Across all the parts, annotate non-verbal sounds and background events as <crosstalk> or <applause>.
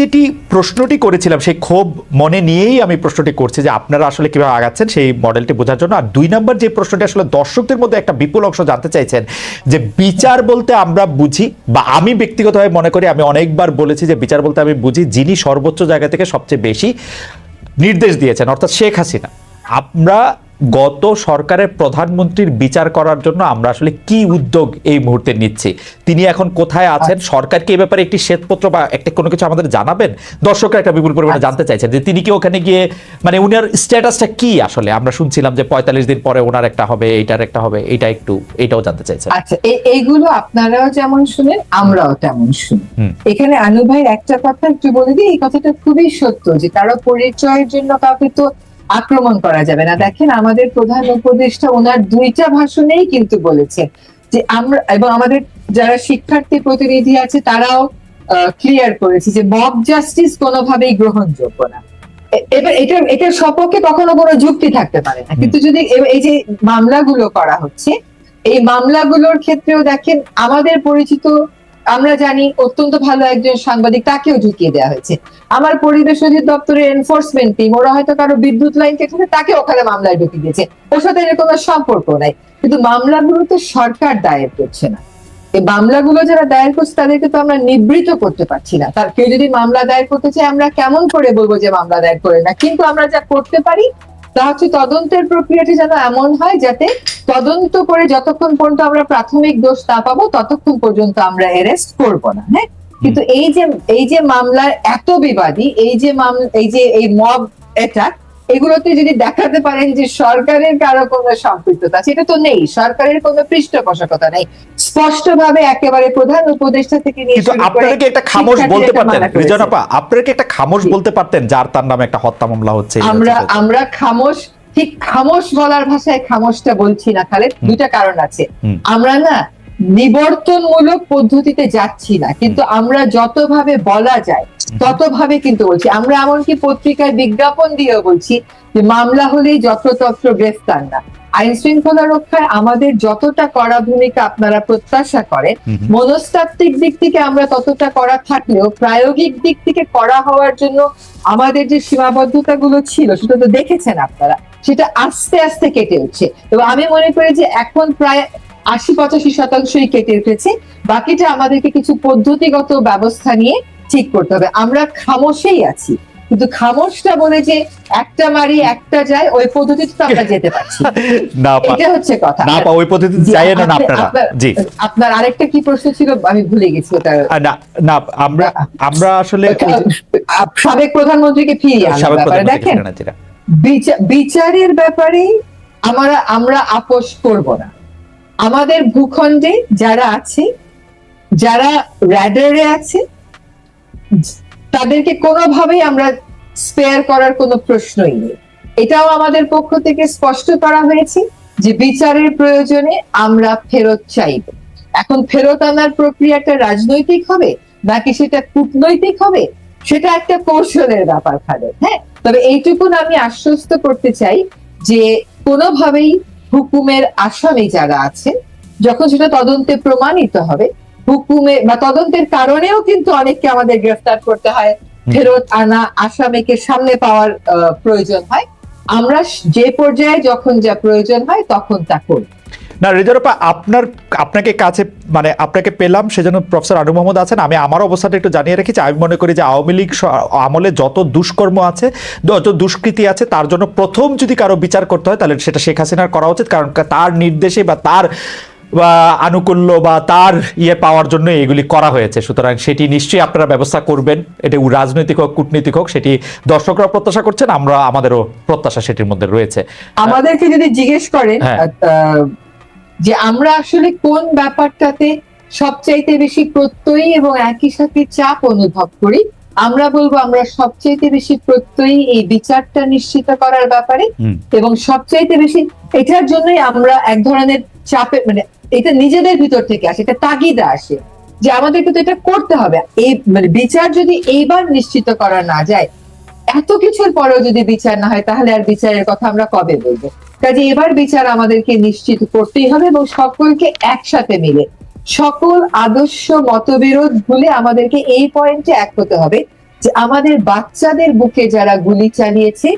যেটি প্রশ্নটি করেছিলাম, সেই ক্ষোভ মনে নিয়েই আমি প্রশ্নটি করছি যে আপনারা আসলে কীভাবে আগাচ্ছেন সেই মডেলটি বোঝার জন্য। আর দুই নম্বর যে প্রশ্নটি আসলে দর্শকদের মধ্যে একটা বিপুল অংশ জানতে চাইছেন, যে বিচার বলতে আমরা বুঝি বা আমি ব্যক্তিগতভাবে মনে করি, আমি অনেকবার বলেছি যে বিচার বলতে আমি বুঝি যিনি সর্বোচ্চ জায়গা থেকে সবচেয়ে বেশি নির্দেশ দিয়েছেন, অর্থাৎ শেখ হাসিনা। আমরা গত সরকারের প্রধানমন্ত্রীর বিচার করার জন্য আমরা আসলে কি উদ্যোগ এই মুহূর্তে নিচ্ছি? তিনি এখন কোথায় আছেন? সরকারকে এই ব্যাপারে একটি শ্বেতপত্র বা একটা কোনো কিছু আমাদের জানাবেন? দর্শকরা একটা বিপুল পরিমাণে জানতে চাইছেন যে তিনি কি ওখানে গিয়ে মানে উনার স্ট্যাটাসটা কি আসলে? আমরা শুনছিলাম যে পঁয়তাল্লিশ দিন পরে ওনার একটা হবে এইটার একটা হবে এটা একটু এটাও জানতে চাইছেন। আচ্ছা এইগুলো আপনারাও যেমন শুনেন আমরাও তেমন শুনি। এখানে আনু ভাই একটা কথা একটু বলে দিই এই কথাটা খুবই সত্য যে কারও পরিচয়ের জন্য কাউকে তো আক্রমণ করা যাবে না। দেখেন আমাদের প্রধান উপদেষ্টা ওনার দুইটা ভাষণেই কিন্তু বলেছেন যে আমরা এবং আমাদের যারা শিক্ষার্থী প্রতিনিধি আছে তারাও ক্লিয়ার করেছে যে মব জাস্টিস কোনোভাবেই গ্রহণযোগ্য না। এবার এটা এটার সপক্ষে কখনো কোনো যুক্তি থাকতে পারে না। কিন্তু যদি এই যে মামলাগুলো করা হচ্ছে এই মামলাগুলোর ক্ষেত্রেও দেখেন আমাদের পরিচিত আমরা জানি অত্যন্ত ভালো একজন সাংবাদিক, তাকেও ঢুকিয়ে দেওয়া হয়েছে। আমার পরিবেশ অধিদপ্তরের এনফোর্সমেন্ট টিম ওরা হয়তো কারও বিদ্যুৎ লাইন কেটেছে তাকে ওখানে মামলায় ঢুকিয়ে দিয়েছে। ওর সাথে এর কোনো সম্পর্ক নাই। কিন্তু মামলাগুলো তো সরকার দায়ের করছে না। এই মামলাগুলো যারা দায়ের করছে, তাদেরকে তো আমরা নিবৃত করতে পারছি না। তার কেউ যদি মামলা দায়ের করতে চায়, আমরা কেমন করে বলব যে মামলা দায়ের করে না? কিন্তু আমরা যা করতে পারি তা হচ্ছে তদন্তের প্রক্রিয়াটি যেন এমন হয় যাতে তদন্ত করে যতক্ষণ পর্যন্ত আমরা প্রাথমিক দোষ না পাবো ততক্ষণ পর্যন্ত আমরা অ্যারেস্ট করব না হ্যাঁ? কিন্তু এই যে এই যে মামলার এত বিবাদী এই যে মামলা এই যে এই মব এটা এগুলোতে যদি দেখাতে পারেন যে সরকারের কারও কোনো সম্পৃক্ততা সেটা তো নেই। সরকারের কোনো পৃষ্ঠপোষকতা নেই। স্পষ্ট ভাবে একেবারে প্রধান উপদেষ্টা থেকে নিয়ে কিন্তু শুরু করে আপনারা কি একটা খামোশ বলতে পারতেন। আপনারা কি একটা খামোশ বলতে পারতেন যার তার নামে একটা হত্যা মামলা হচ্ছে আমরা আমরা খামোশ ঠিক খামোশ বলার ভাষায় খামোশটা বলছি না খালেদ। দুইটা কারণ আছে। আমরা না নিবর্তনমূলক পদ্ধতিতে যাচ্ছি না কিন্তু আমরা যতভাবে বলা যায় ততভাবে কিন্তু বলছি। আমরা এমনকি পত্রিকায় বিজ্ঞাপন দিয়েও বলছি যে মামলা হলেই যত্রতত্র গ্রেফতার না। আইন শৃঙ্খলা রক্ষায় আমাদের যতটা করা ভূমিকা আপনারা প্রত্যাশা করেন। মনস্তাত্ত্বিক দিক থেকে আমরা ততটা করা থাকলেও প্রায়োগিক দিক থেকে করা হওয়ার জন্য আমাদের যে সীমাবদ্ধতা গুলো ছিল সেটা তো দেখেছেন আপনারা সেটা আস্তে আস্তে কেটে উঠছে। এবং আমি মনে করি যে এখন প্রায় আশি পঁচাশি শতাংশই কেটে উঠেছে বাকিটা আমাদেরকে কিছু পদ্ধতিগত ব্যবস্থা নিয়ে ঠিক করতে হবে। আমরা খামোশেই আছি। কিন্তু খামোশটা বলে যে একটা মারি একটা যায় ওই পদ্ধতিতে তো আমরা যেতে পারছি। <laughs> না। এটা হচ্ছে কথা। না পা ওই পদ্ধতিতে যাই না আপনারা জি। আপনার আরেকটা কি প্রশ্ন ছিল? আমি ভুলে গেছি ওটা। না না আমরা আমরা আসলে সাবেক প্রধানমন্ত্রীকে ফিরিয়ে আনার দেখেন। বিচারের ব্যাপারে আমরা আমরা আপোষ করব না। আমাদের ভূখণ্ডে যারা আছে, যারা র্যাডারে আছে, তাদেরকে কোনোভাবেই আমরা স্পেয়ার করার কোনো প্রশ্নই নেই। এটাও আমাদের পক্ষ থেকে স্পষ্ট করা হয়েছে যে বিচারের প্রয়োজনে আমরা ফেরত চাইব। এখন ফেরত আনার প্রক্রিয়াটা রাজনৈতিক হবে নাকি সেটা কূটনৈতিক হবে, সেটা একটা কৌশলের ব্যাপার খালে হ্যাঁ? তবে এইটুকুন আমি আশ্বস্ত করতে চাই যে কোনোভাবেই হুকুমের আসামি যারা আছেন যখন সেটা তদন্তে প্রমাণিত হবে হুকুমে বা তদন্তের কারণেও কিন্তু অনেককে আমাদের গ্রেফতার করতে হয়। ফেরত আনা আসামিকে সামনে পাওয়ার প্রয়োজন হয়। আমরা যে পর্যায়ে যখন যা প্রয়োজন হয় তখন তা করি। না রেজারপা আপনার আপনাকে কাছে মানে আপনাকে পেলাম সেজন্য প্রফেসর আনু মোহাম্মদ আছেন। আমি আমার অবস্থাটা একটু জানিয়ে রেখেছি। আমি মনে করি যে আওয়ামী লীগ আমলে যত দুষ্কর্ম আছে যত দুষ্কৃতি আছে তার জন্য প্রথম যদি কারও বিচার করতে হয় তাহলে সেটা শেখ হাসিনার করা উচিত। কারণ তার নির্দেশে বা তার বা আনুকূল্য বা তার ইয়ে পাওয়ার জন্য এগুলি করা হয়েছে। সুতরাং সেটি নিশ্চয়ই আপনারা ব্যবস্থা করবেন। এটা রাজনৈতিক হোক কূটনৈতিক হোক সেটি দর্শকরা প্রত্যাশা করছেন আমরা আমাদেরও প্রত্যাশা সেটির মধ্যে রয়েছে। আমাদেরকে যদি জিজ্ঞেস করেন হ্যাঁ। আহ, যে আমরা আসলে কোন ব্যাপারটাতে সবচাইতে বেশি প্রত্যয়ী এবং একই সাথে চাপ অনুভব করি আমরা বলব আমরা সবচাইতে বেশি প্রত্যয়ী এই বিচারটা নিশ্চিত করার ব্যাপারে এবং সবচাইতে বেশি এটার জন্যই আমরা এক ধরনের চাপে মানে এটা নিজেদের ভিতর থেকে আসে এটা তাগিদা আসে যে আমাদেরকে তো এটা করতে হবে। এই মানে বিচার যদি এইবার নিশ্চিত করা না যায় এত কিছুর পরেও যদি বিচার না হয় তাহলে আর বিচারের কথা আমরা কবে বলব? কাজে এবার বিচার আমাদেরকে নিশ্চিত করতেই হবে এবং সকলকে একসাথে মিলে। সকল আদর্শ মতবিরোধ ভুলে আমাদেরকে এই পয়েন্টে এক হতে হবে। যে আমাদের বাচ্চাদের বুকে যারা গুলি চালিয়েছে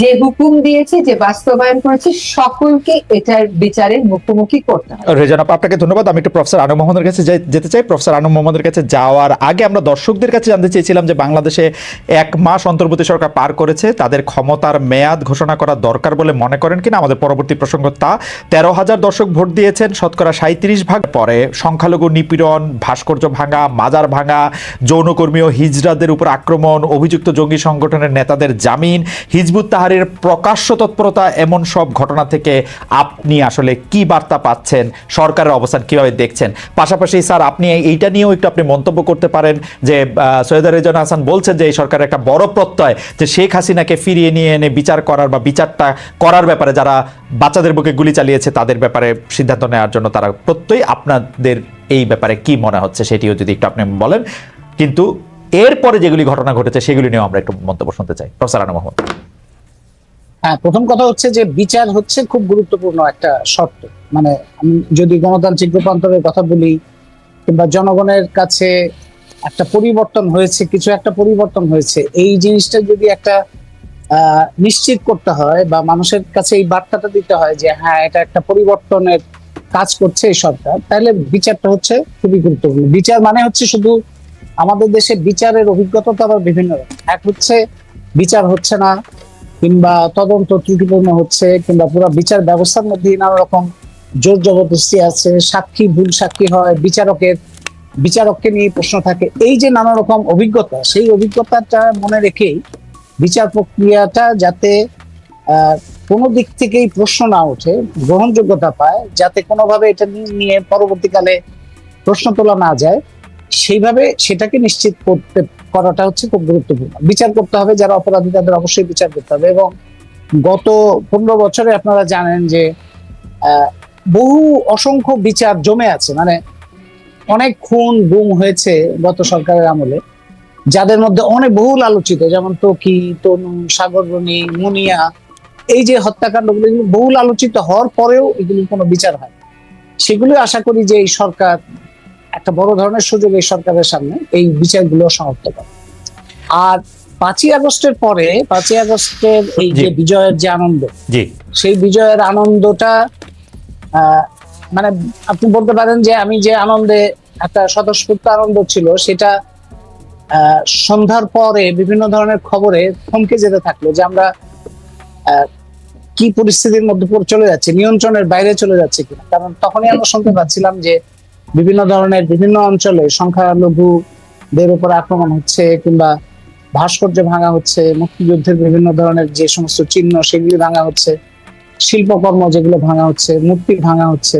যে হুকুম দিয়েছে যে বাস্তবায়ন করেছে সকলকে এটার বিচারের মুখোমুখি করতে হবে। রেজান আপনাকে ধন্যবাদ। আমি একটু প্রফেসর আনু মোহাম্মদের কাছে যেতে চাই। প্রফেসর আনু মোহাম্মদের কাছে যাওয়ার আগে আমরা দর্শকদের কাছে জানতে চেয়েছিলাম যে বাংলাদেশে এক মাস অন্তর্বর্তী সরকার পার করেছে। তাদের ক্ষমতার মেয়াদ ঘোষণা করা দরকার বলে মনে করেন কিনা? আমাদের পরবর্তী প্রসঙ্গ তা তেরো হাজার দর্শক ভোট দিয়েছেন শতকরা সাঁত্রিশ ভাগ। পরে সংখ্যালঘু নিপীড়ন ভাস্কর্য ভাঙা মাজার ভাঙা যৌনকর্মী ও হিজড়াদের উপর আক্রমণ অভিযুক্ত জঙ্গি সংগঠনের নেতাদের জামিন, হিজবুত তাহারের প্রকাশ্য তৎপরতা, এমন সব ঘটনা থেকে আপনি আসলে কি বার্তা পাচ্ছেন? সরকারের অবস্থান কীভাবে দেখছেন? পাশাপাশি স্যার, আপনি এইটা নিয়েও একটু আপনি মন্তব্য করতে পারেন যে সৈয়দ রেজান হাসান বলছেন যে, এই সরকারের একটা বড় প্রত্যয় যে, শেখ হাসিনাকে ফিরিয়ে নিয়ে এনে বিচার করার বা বিচারটা করার ব্যাপারে যারা বাচ্চাদের বুকে গুলি চালিয়েছে, তাদের ব্যাপারে সিদ্ধান্ত নেওয়ার জন্য তারা প্রত্যয় আপনাদের এই ব্যাপারে কি মনে হচ্ছে সেটিও যদি একটু আপনি বলেন। কিন্তু এরপরে যেগুলি ঘটনা ঘটেছে, সেগুলি নিয়েও আমরা একটু মন্তব্য শুনতে চাই। প্রফেসর আনু মোহাম্মদ। হ্যাঁ প্রথম কথা হচ্ছে যে বিচার হচ্ছে খুব গুরুত্বপূর্ণ একটা শর্ত। মানে আমি যদি গণতান্ত্রিক রূপান্তরের কথা বলি, কিংবা জনগণের কাছে একটা পরিবর্তন হয়েছে, কিছু একটা পরিবর্তন হয়েছে, এই জিনিসটা যদি একটা নিশ্চিত করতে হয় বা মানুষের কাছে এই বার্তাটা দিতে হয় যে হ্যাঁ এটা একটা পরিবর্তনের কাজ করছে এই সরকার, তাহলে বিচারটা হচ্ছে খুবই গুরুত্বপূর্ণ। বিচার মানে হচ্ছে শুধু আমাদের দেশে বিচারের অভিজ্ঞতা তো আবার বিভিন্ন রকম। এক হচ্ছে বিচার হচ্ছে না, কিংবা তদন্ত ত্রুটিপূর্ণ হচ্ছে, কিংবা পুরো বিচার ব্যবস্থার মধ্যে নানা রকম জোর জবরদস্তি আছে, সাক্ষী ভুল সাক্ষী হয়, বিচারকের, বিচারককে নিয়ে প্রশ্ন থাকে এই যে নানা রকম অভিজ্ঞতা, সেই অভিজ্ঞতাটা মনে রেখেই বিচার প্রক্রিয়াটা যাতে কোনো দিক থেকেই প্রশ্ন না ওঠে, গ্রহণযোগ্যতা পায়, যাতে কোনোভাবে এটা নিয়ে- নিয়ে পরবর্তীকালে প্রশ্ন তোলা না যায় সেইভাবে সেটাকে নিশ্চিত করতে, করাটা হচ্ছে খুব গুরুত্বপূর্ণ বিচার করতে হবে, যারা অপরাধী তাদের অবশ্যই বিচার করতে হবে এবং গত পনেরো বছরে আপনারা জানেন যে বহু অসংখ্য বিচার জমে আছে মানে অনেক খুন, গুম হয়েছে গত সরকারের আমলে, যাদের মধ্যে অনেক বহুল আলোচিত, যেমন তকি, তনু সাগররণী মুনিয়া, এই যে হত্যাকাণ্ডগুলো বহুল আলোচিত হওয়ার পরেও এগুলি কোনো বিচার হয়। সেগুলো আশা করি যে এই সরকার একটা বড় ধরনের সুযোগ এই সরকারের সামনে এই বিচারগুলো সমাপ্ত করে। আর পাঁচই আগস্টের পরে পাঁচই আগস্টের এই যে বিজয়ের যে আনন্দ সেই বিজয়ের আনন্দটা মানে আপনি বলতে পারেন যে আমি যে আনন্দে একটা স্বতঃস্ফূর্ত আনন্দ ছিল সেটা আহ, সন্ধ্যার পরে বিভিন্ন ধরনের খবরে থমকে যেতে থাকল যে আমরা আহ, কি পরিস্থিতির মধ্যে চলে যাচ্ছে নিয়ন্ত্রণের বাইরে চলে যাচ্ছে কিনা। কারণ তখনই আমরা শুনতে পাচ্ছিলাম যে বিভিন্ন ধরনের বিভিন্ন অঞ্চলে সংখ্যালঘুদের উপর আক্রমণ হচ্ছে কিংবা ভাস্কর্য ভাঙা হচ্ছে, মুক্তিযুদ্ধের বিভিন্ন ধরনের যে সমস্ত চিহ্ন সেগুলি ভাঙা হচ্ছে, শিল্পকর্ম যেগুলো ভাঙা হচ্ছে, মূর্তি ভাঙা হচ্ছে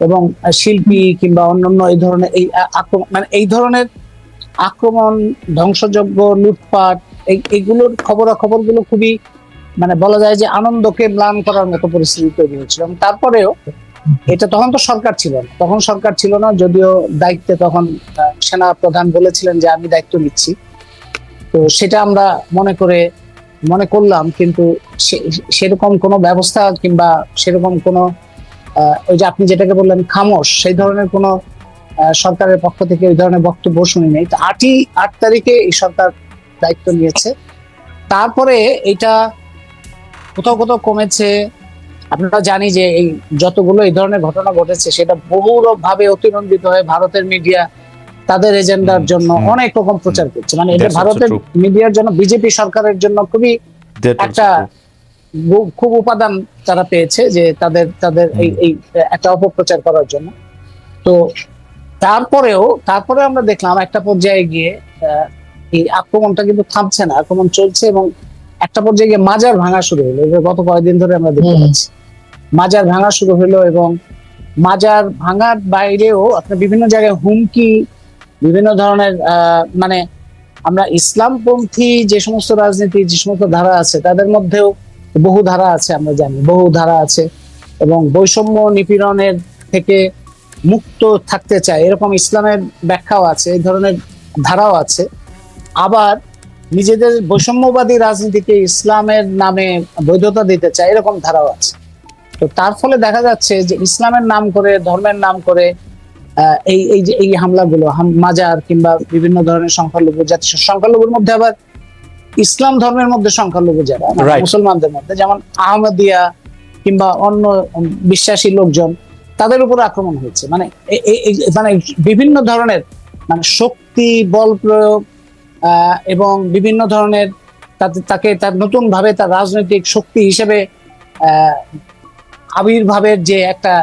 এবং শিল্পী কিংবা অন্যান্য এই ধরনের এই আক্রমণ মানে এই ধরনের আক্রমণ, ধ্বংসযজ্ঞ, লুটপাট, এই- এইগুলোর খবরাখবরগুলো খুবই মানে বলা যায় যে আনন্দকে ম্লান করার মতো পরিস্থিতি তৈরি হয়েছিল এবং তারপরেও এটা তখন তো সরকার ছিল না। তখন সরকার ছিল না, যদিও দায়িত্বে তখন সেনা প্রধান বলেছিলেন যে আমি দায়িত্ব নিচ্ছি। তো সেটা আমরা মনে করে, মনে করলাম, কিন্তু সেরকম কোনো ব্যবস্থা কিংবা সেরকম কোনো ওই যে আপনি যেটাকে বললেন খামোশ, সেই ধরনের কোনো সরকারের পক্ষ থেকে ওই ধরনের বক্তব্য শুনি নেই তো আটই, আট তারিখে এই সরকার দায়িত্ব নিয়েছে। তারপরে এটা কোথাও কোথাও কমেছে আপনারা জানি যে এই যতগুলো এই ধরনের ঘটনা ঘটেছে সেটা বহু ভাবে অতিরঞ্জিত হয়ে ভারতের মিডিয়া তাদের এজেন্ডার জন্য অনেক রকম প্রচার করছে। মানে এটা ভারতের মিডিয়ার জন্য বিজেপি সরকারের জন্য খুবই একটা খুব উপাদান তারা পেয়েছে যে তাদের তাদের এই এই একটা অপপ্রচার করার জন্য। তো তারপরেও তারপরে আমরা দেখলাম একটা পর্যায়ে গিয়ে আহ, এই আক্রমণটা কিন্তু থামছে না আক্রমণ চলছে এবং একটা পর্যায়ে গিয়ে মাজার ভাঙা শুরু হলো। গত কয়েকদিন ধরে আমরা দেখতে পাচ্ছি। মাজার ভাঙা শুরু হলো এবং মাজার ভাঙার বাইরেও আপনার বিভিন্ন জায়গায় হুমকি, বিভিন্ন ধরনের মানে আমরা ইসলামপন্থী যে সমস্ত রাজনীতি, যে সমস্ত ধারা আছে, তাদের মধ্যেও বহু ধারা আছে আমরা জানি, বহু ধারা আছে এবং বৈষম্য নিপীড়নের থেকে মুক্ত থাকতে চায়। এরকম ইসলামের ব্যাখ্যাও আছে, এই ধরনের ধারাও আছে। আবার নিজেদের বৈষম্যবাদী রাজনীতিকে ইসলামের নামে বৈধতা দিতে চায়, এরকম ধারাও আছে। তো তার ফলে দেখা যাচ্ছে যে ইসলামের নাম করে ধর্মের নাম করে এই এই যে এই হামলাগুলো হাম- মাজার কিংবা বিভিন্ন ধরনের সংখ্যালঘু জাতি সংখ্যালঘুর মধ্যে আবার ইসলাম ধর্মের মধ্যে সংখ্যালঘু যারা মানে মুসলমানদের মধ্যে যেমন আহমদিয়া কিংবা অন্য বিশ্বাসী লোকজন তাদের উপর আক্রমণ হয়েছে। মানে মানে বিভিন্ন ধরনের মানে শক্তি বল প্রয়োগ আহ, এবং বিভিন্ন ধরনের তাকে তার নতুন ভাবে তার রাজনৈতিক শক্তি হিসেবে আহ, আবির্ভাবের যে একটা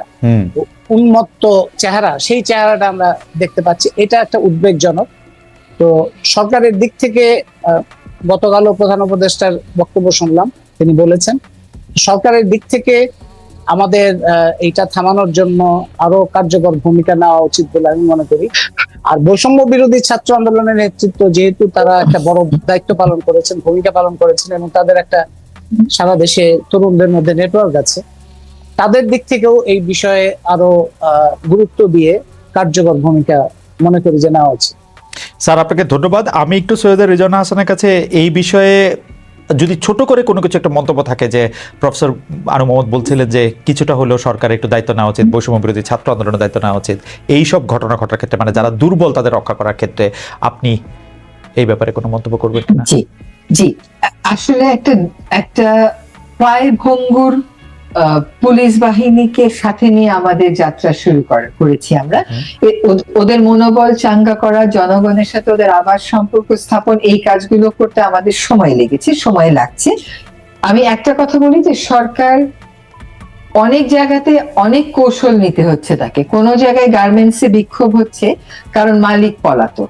উন্মত্ত চেহারা সেই চেহারাটা আমরা দেখতে পাচ্ছি। এটা একটা উদ্বেগজনক। তো সরকারের দিক থেকে আহ, গতকালও প্রধান উপদেষ্টার বক্তব্য শুনলাম। তিনি বলেছেন সরকারের দিক থেকে আমাদের এইটা থামানোর জন্য আরও কার্যকর ভূমিকা নেওয়া উচিত বলে আমি মনে করি। আর বৈষম্য বিরোধী ছাত্র আন্দোলনের নেতৃত্ব যেহেতু তারা একটা বড় দায়িত্ব পালন করেছেন ভূমিকা পালন করেছেন এবং তাদের একটা সারা দেশে তরুণদের মধ্যে নেটওয়ার্ক আছে তাদের দিক থেকেও এই বিষয়ে আরও আহ, গুরুত্ব দিয়ে কার্যকর ভূমিকা মনে করি যে নেওয়া উচিত। স্যার আপনাকে ধন্যবাদ। আমি একটু সৈয়দ রেজানা হাসানের কাছে এই বিষয়ে যদি ছোট করে কোনো কিছু একটা মন্তব্য থাকে যে প্রফেসর আনু মোহাম্মদ বলছিলেন যে কিছুটা হলেও সরকার একটু দায়িত্ব নেওয়া উচিত বৈষম্য বিরোধী ছাত্র আন্দোলনের দায়িত্ব নেওয়া উচিত এই সব ঘটনা ঘটার ক্ষেত্রে মানে যারা দুর্বল তাদের রক্ষা করার ক্ষেত্রে আপনি এই ব্যাপারে কোনো মন্তব্য করবেন কিনা? জি জি। আসলে একটা একটা প্রায় ভঙ্গুর পুলিশ বাহিনীকে সাথে নিয়ে আমাদের যাত্রা শুরু করেছি আমরা। ওদের মনোবল চাঙ্গা করা জনগণের সাথে ওদের আবার সম্পর্ক স্থাপন এই কাজগুলো করতে আমাদের সময় লেগেছে সময় লাগছে। আমি একটা কথা বলি যে সরকার অনেক জায়গাতে অনেক কৌশল নিতে হচ্ছে তাকে। কোনো জায়গায় গার্মেন্টসে বিক্ষোভ হচ্ছে কারণ মালিক পলাতক।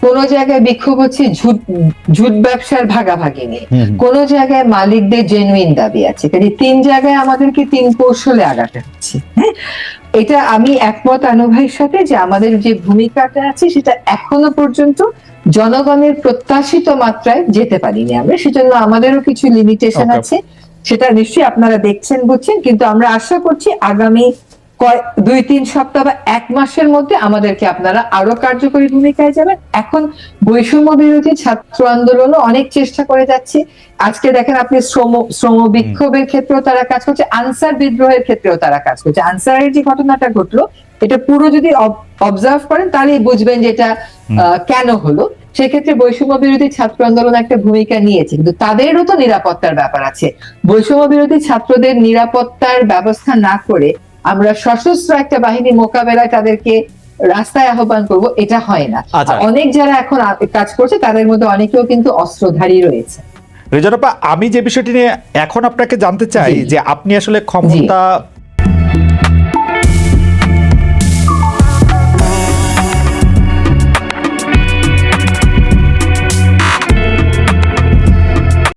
কোনো জায়গায় বিক্ষোভ হচ্ছে ঝুট ঝুট ব্যবসার ভাগাভাগি নিয়ে। কোন জায়গায় মালিকদের জেনুইন দাবি আছে। কাজে তিন জায়গায় আমাদেরকে তিন কৌশলে আগাতে হচ্ছে। হ্যাঁ? এটা আমি একমত আনু ভাইয়ের সাথে যে আমাদের যে ভূমিকাটা আছে সেটা এখনও পর্যন্ত জনগণের প্রত্যাশিত মাত্রায় যেতে পারিনি আমরা। সেজন্য আমাদেরও কিছু লিমিটেশন আছে। সেটা নিশ্চয়ই আপনারা দেখছেন বুঝছেন। কিন্তু আমরা আশা করছি আগামী দুই তিন সপ্তাহ বা এক মাসের মধ্যে আমাদেরকে আপনারা আরও কার্যকরী ভূমিকায় যাবেন। এখন বৈষম্য বিরোধী ছাত্র আন্দোলনও অনেক চেষ্টা করে যাচ্ছে। আজকে দেখেন আপনি শ্রম শ্রম বিক্ষোভের ক্ষেত্রেও তারা কাজ করছে আনসার বিদ্রোহের ক্ষেত্রেও তারা কাজ করছে। আনসারের যে ঘটনাটা ঘটলো এটা পুরো যদি অবজার্ভ করেন তাহলেই বুঝবেন যে এটা আহ, কেন হলো। সেক্ষেত্রে বৈষম্য বিরোধী ছাত্র আন্দোলন একটা ভূমিকা নিয়েছে কিন্তু তাদেরও তো নিরাপত্তার ব্যাপার আছে। বৈষম্য বিরোধী ছাত্রদের নিরাপত্তার ব্যবস্থা না করে আমরা সশস্ত্র একটা বাহিনী মোকাবেলায় তাদেরকে রাস্তায় আহ্বান করব এটা হয় না। আচ্ছা। অনেক যারা এখন কাজ করছে তাদের মধ্যে অনেকেও কিন্তু অস্ত্রধারী রয়েছে। রেজানাপা আমি যে বিষয়টি নিয়ে এখন আপনাকে জানতে চাই যে আপনি আসলে ক্ষমতা